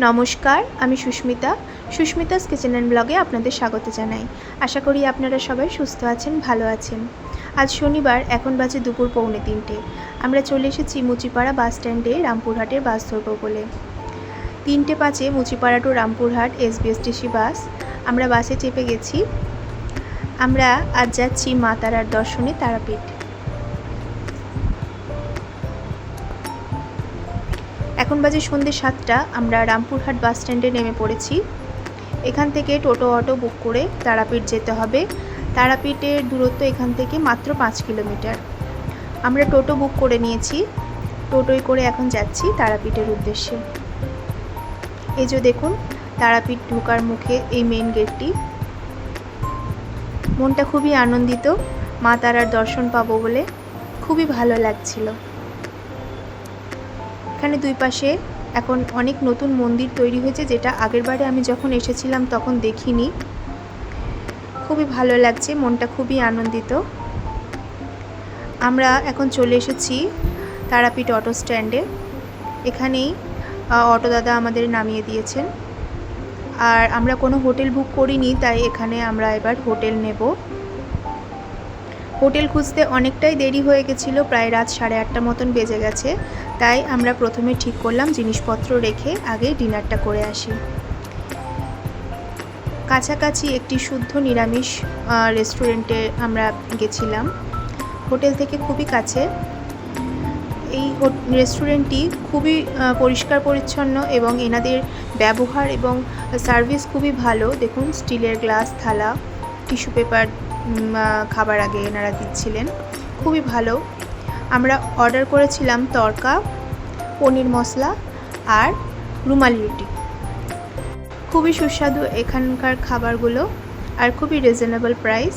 নমস্কার, আমি Susmita. Susmita's kitchen and ব্লগে আপনাদের স্বাগত জানাই। আশা করি আপনারা সবাই সুস্থ আছেন, ভালো আছেন। আজ শনিবার, এখন বাজে দুপুর পৌনে তিনটে। আমরা চলে এসেছি মুচিপাড়া বাস স্ট্যান্ডে রামপুরহাটের বাস ধরবো বলে। তিনটে পাঁচে Muchipara to Rampurhat SBSTC bus. আমরা বাসে চেপে গেছি। আমরা আজ যাচ্ছি মা তারার দর্শনে তারাপীঠ। এখন বাজে সন্ধ্যে সাতটা, আমরা রামপুরহাট বাস স্ট্যান্ডে নেমে পড়েছি। এখান থেকে টোটো অটো বুক করে তারাপীঠ যেতে হবে। তারাপীঠের দূরত্ব এখান থেকে মাত্র পাঁচ কিলোমিটার। আমরা টোটো বুক করে নিয়েছি। টোটোয় করে এখন যাচ্ছি তারাপীঠের উদ্দেশ্যে। এই যে দেখুন, তারাপীঠ ঢোকার মুখে এই মেন গেটটি মনটা খুবই আনন্দিত। মা তারার দর্শন পাবো বলে খুবই ভালো লাগছিল। এখানে দুই পাশে এখন অনেক নতুন মন্দির তৈরি হয়েছে, যেটা আগেরবারে আমি যখন এসেছিলাম তখন দেখিনি। খুবই ভালো লাগছে, মনটা খুবই আনন্দিত। আমরা এখন চলে এসেছি তারাপীঠ অটো স্ট্যান্ডে। এখানেই অটো দাদা আমাদের নামিয়ে দিয়েছেন। আর আমরা কোনো হোটেল বুক করিনি, তাই এখানে আমরা এবার হোটেল নেব। হোটেল খুঁজতে অনেকটাই দেরি হয়ে গেছিল, প্রায় রাত সাড়ে আটটা মতন বেজে গেছে। তাই আমরা প্রথমে ঠিক করলাম জিনিসপত্র রেখে আগে ডিনারটা করে আসি। কাছাকাছি একটি শুদ্ধ নিরামিষ রেস্টুরেন্টে আমরা গেছিলাম। হোটেল থেকে খুবই কাছে। এই রেস্টুরেন্টটি খুবই পরিষ্কার পরিচ্ছন্ন এবং এনাদের ব্যবহার এবং সার্ভিস খুবই ভালো। দেখুন, স্টিলের গ্লাস, থালা, টিস্যু পেপার খাবার আগে এনারা দিচ্ছিলেন। খুবই ভালো। আমরা অর্ডার করেছিলাম তড়কা পনির মশলা আর রুমালি রুটি। খুবই সুস্বাদু এখানকার খাবারগুলো আর খুবই রিজনেবল প্রাইস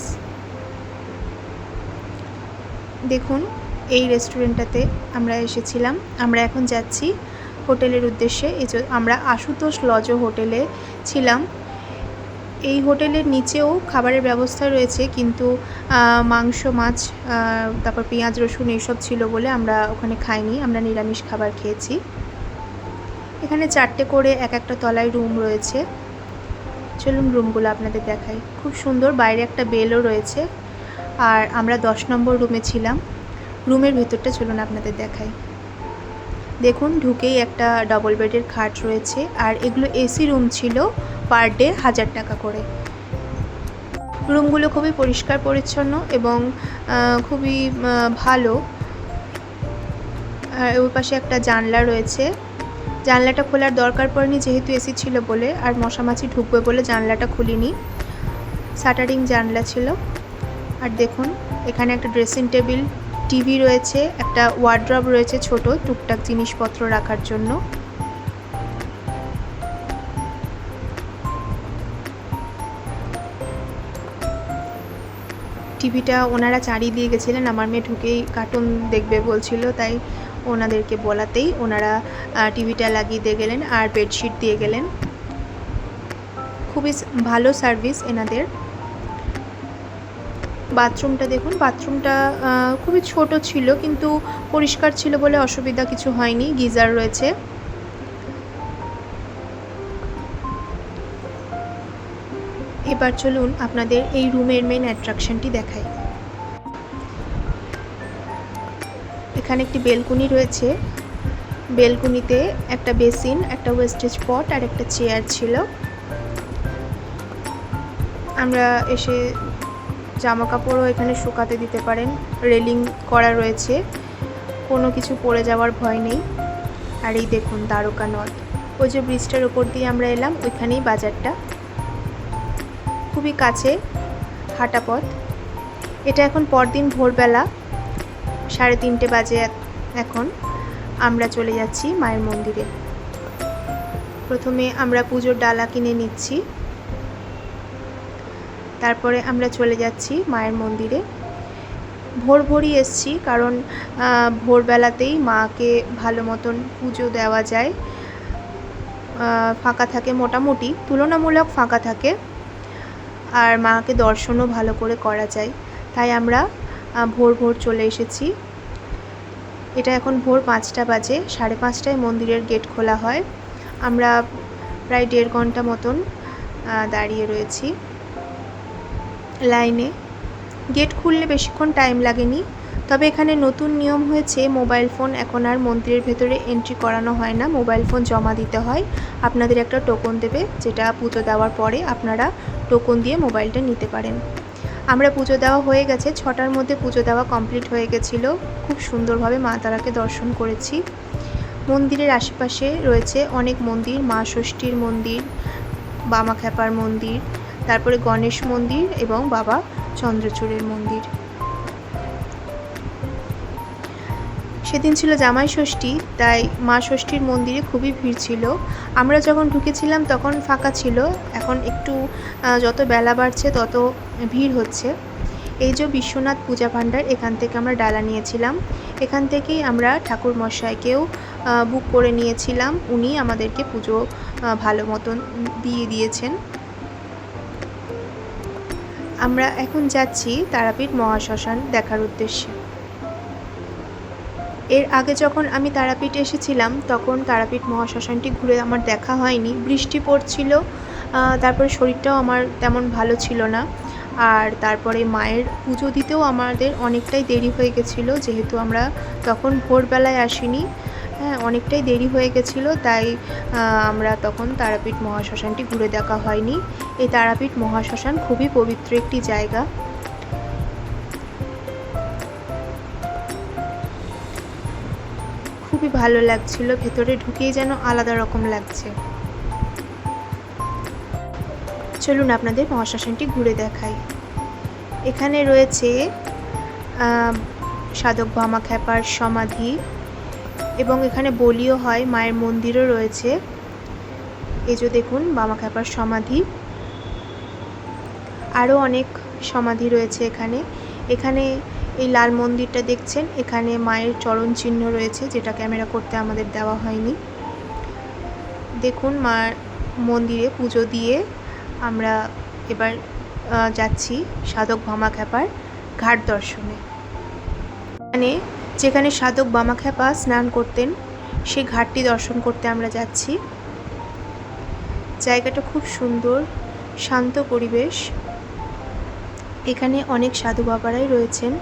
দেখুন, এই রেস্টুরেন্টটাতে আমরা এসেছিলাম। আমরা এখন যাচ্ছি হোটেলের উদ্দেশ্যে। এই আমরা আশুতোষ লজ হোটেলে ছিলাম। এই হোটেলের নিচেও খাবারের ব্যবস্থা রয়েছে, কিন্তু মাংস, মাছ তারপর পেঁয়াজ, রসুন এইসব ছিল বলে আমরা ওখানে খাইনি, আমরা নিরামিষ খাবার খেয়েছি। এখানে চারটে করে এক একটা তলায় রুম রয়েছে। চলুন রুমগুলো আপনাদের দেখাই। খুব সুন্দর, বাইরে একটা বেলও রয়েছে। আর আমরা দশ নম্বর রুমে ছিলাম। রুমের ভেতরটা চলুন আপনাদের দেখাই। দেখুন, ঢুকেই একটা ডবল বেডের খাট রয়েছে আর এগুলো এসি রুম ছিল পার ডে হাজার টাকা করে। রুমগুলো খুবই পরিষ্কার, পরিচ্ছন্ন এবং খুবই ভালো। আর ওই পাশে একটা জানলা রয়েছে। জানলাটা খোলার দরকার পড়েনি যেহেতু এসি ছিল বলে, আর মশামাছি ঢুকবে বলে জানলাটা খুলিনি। শাটারিং জানলা ছিল। আর দেখুন, এখানে একটা ড্রেসিং টেবিল টিভি রয়েছে, একটা ওয়ার্ড্রব রয়েছে ছোট, টুকটাক জিনিসপত্র রাখার জন্য। টিভিটা ওনারা চালিয়ে দিয়ে গেছিলেন, আমার মেয়ে ঢুকেই কার্টুন দেখবে বলছিল, তাই ওনাদেরকে বলাতেই ওনারা টিভিটা লাগিয়ে দিয়ে গেলেন আর বেডশিট দিয়ে গেলেন। খুবই ভালো সার্ভিস এনাদের। বাথরুমটা দেখুন, বাথরুমটা খুবই ছোট ছিল কিন্তু পরিষ্কার ছিল বলে অসুবিধা কিছু হয়নি, গিজার রয়েছে। এবার চলুন আপনাদের এই রুমের মেন অ্যাট্রাকশনটি দেখাই। এখানে একটি বেলকুনি রয়েছে। বেলকুনিতে একটা বেসিন, একটা ওয়েস্টেজ পট আর একটা চেয়ার ছিল। আমরা এসে জামা কাপড়ও এখানে শুকাতে দিতে পারেন। রেলিং করা রয়েছে। কোনো কিছু পড়ে যাওয়ার ভয় নেই। আর এই দেখুন দ্বারকা নদ। ওই যে ব্রিজটার ওপর দিয়ে আমরা এলাম, ওইখানেই বাজারটা। খুবই কাছে হাঁটা পথ। এটা এখন পরদিন ভোরবেলা, সাড়ে তিনটে বাজে এখন আমরা চলে যাচ্ছি মায়ের মন্দিরে। প্রথমে আমরা পুজোর ডালা কিনে নিচ্ছি। তারপরে আমরা চলে যাচ্ছি মায়ের মন্দিরে। ভোর ভোরই এসছি কারণ ভোরবেলাতেই মাকে ভালো মতন পুজো দেওয়া যায়। ফাঁকা থাকে মোটামুটি, তুলনামূলক ফাঁকা থাকে। আর মাকে দর্শনও ভালো করে করা যায়। তাই আমরা ভোর ভোর চলে এসেছি। এটা এখন ভোর পাঁচটা বাজে, সাড়ে পাঁচটায় মন্দিরের গেট খোলা হয়। আমরা প্রায় দেড় ঘণ্টা মতন দাঁড়িয়ে রয়েছি। লাইনে। গেট খুললে বেশিক্ষণ টাইম লাগেনি, তবে এখানে নতুন নিয়ম হয়েছে, মোবাইল ফোন এখন আর মন্দিরের ভেতরে এন্ট্রি করানো হয় না, মোবাইল ফোন জমা দিতে হয়। আপনাদের একটা টোকন দেবে, যেটা পুজো দেওয়ার পরে আপনারা টোকন দিয়ে মোবাইলটা নিতে পারেন। আমরা পুজো দেওয়া হয়ে গেছে, ছটার মধ্যে পুজো দেওয়া কমপ্লিট হয়ে গেছিল। খুব সুন্দরভাবে মা তারাকে দর্শন করেছি। মন্দিরের আশেপাশে রয়েছে অনেক মন্দির, মা ষষ্ঠীর মন্দির বামা খ্যাপার মন্দির তারপরে গণেশ মন্দির এবং বাবা চন্দ্রচূড়ের মন্দির। সেদিন ছিল জামাই ষষ্ঠী, তাই মা ষষ্ঠীর মন্দিরে খুবই ভিড় ছিল। আমরা যখন ঢুকেছিলাম তখন ফাঁকা ছিল, এখন একটু যত বেলা বাড়ছে তত ভিড় হচ্ছে। এই যে বিশ্বনাথ পূজা ভাণ্ডার, এখান থেকে আমরা ডালা নিয়েছিলাম। এখান থেকেই আমরা ঠাকুর মশাইকেও বুক করে নিয়েছিলাম। উনি আমাদেরকে পুজো ভালো মতন দিয়ে দিয়েছেন। আমরা এখন যাচ্ছি তারাপীঠ মহাশ্মশান দেখার উদ্দেশ্যে। এর আগে যখন আমি তারাপীঠ এসেছিলাম, তখন তারাপীঠ মহাশ্মশানটি ঘুরে আমার দেখা হয়নি। বৃষ্টি পড়ছিল তারপরে শরীরটাও আমার তেমন ভালো ছিল না। আর তারপরে মায়ের পুজো দিতেও আমাদের অনেকটাই দেরি হয়ে গেছিল, যেহেতু আমরা তখন ভোরবেলায় আসিনি। হ্যাঁ অনেকটাই দেরি হয়ে গেছিল, তাই আমরা তখন তারাপীঠ মহাশ্মশানটি ঘুরে দেখা হয়নি। এই তারাপীঠ মহাশ্মশান খুবই পবিত্র একটি জায়গা। খুবই ভালো লাগছিল, ভেতরে ঢুকেই যেন আলাদা রকম লাগছে। চলুন আপনাদের মহাশ্মশানটি ঘুরে দেখাই। এখানে রয়েছে সাধক ভামা খ্যাপার সমাধি। এবং এখানে বলিও হয়, মায়ের মন্দিরও রয়েছে। এই যে দেখুন, বামা খ্যাপার সমাধি। আরও অনেক সমাধি রয়েছে এখানে। এখানে এই লাল মন্দিরটা দেখছেন, এখানে মায়ের চরণ চিহ্ন রয়েছে, যেটা ক্যামেরা করতে আমাদের দেওয়া হয়নি। দেখুন, মার মন্দিরে পুজো দিয়ে আমরা এবার যাচ্ছি সাধক ভামা খ্যাপার ঘাট দর্শনে। মানে যেখানে সাধক বামাখ্যাপা স্নান করতেন সেই ঘাটটি দর্শন করতে আমরা যাচ্ছি। জায়গাটা খুব সুন্দর, শান্ত পরিবেশ। এখানে অনেক সাধু বাবারাই রয়েছেন।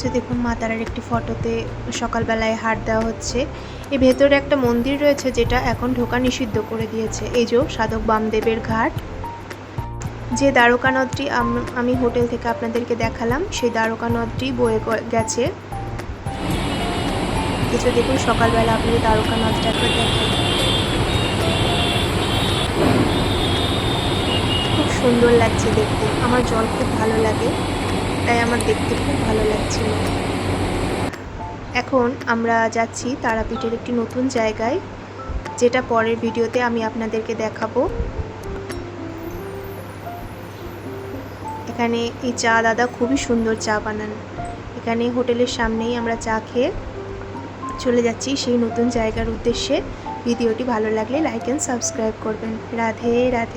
যে দেখুন, মা তারার একটি ফটোতে সকালবেলায় হাট দেওয়া হচ্ছে। এই ভেতরে একটা মন্দির রয়েছে যেটা এখন ঢোকা নিষিদ্ধ করে দিয়েছে। এই যে সাধক বামদেবের ঘাট। যে দ্বারকা নদটি আমি হোটেল থেকে আপনাদেরকে দেখালাম, সেই দ্বারকা নদটি বয়ে গেছে। কিছু দেখুন, সকালবেলা আপনাদের দ্বারকা নদটাকে দেখাই খুব সুন্দর লাগছে দেখতে। আমার জল খুব ভালো লাগে। তাই আমার দেখতে খুব ভালো লাগছিল। এখন আমরা যাচ্ছি তারাপীঠের একটি নতুন জায়গায়, যেটা পরের ভিডিওতে আমি আপনাদেরকে দেখাবো। এখানে এই চা দাদা খুবই সুন্দর চা বানান। এখানে হোটেলের সামনেই আমরা চা খেয়ে চলে যাচ্ছি সেই নতুন জায়গার উদ্দেশ্যে। ভিডিওটি ভালো লাগলে লাইক অ্যান্ড সাবস্ক্রাইব করবেন। রাধে রাধে।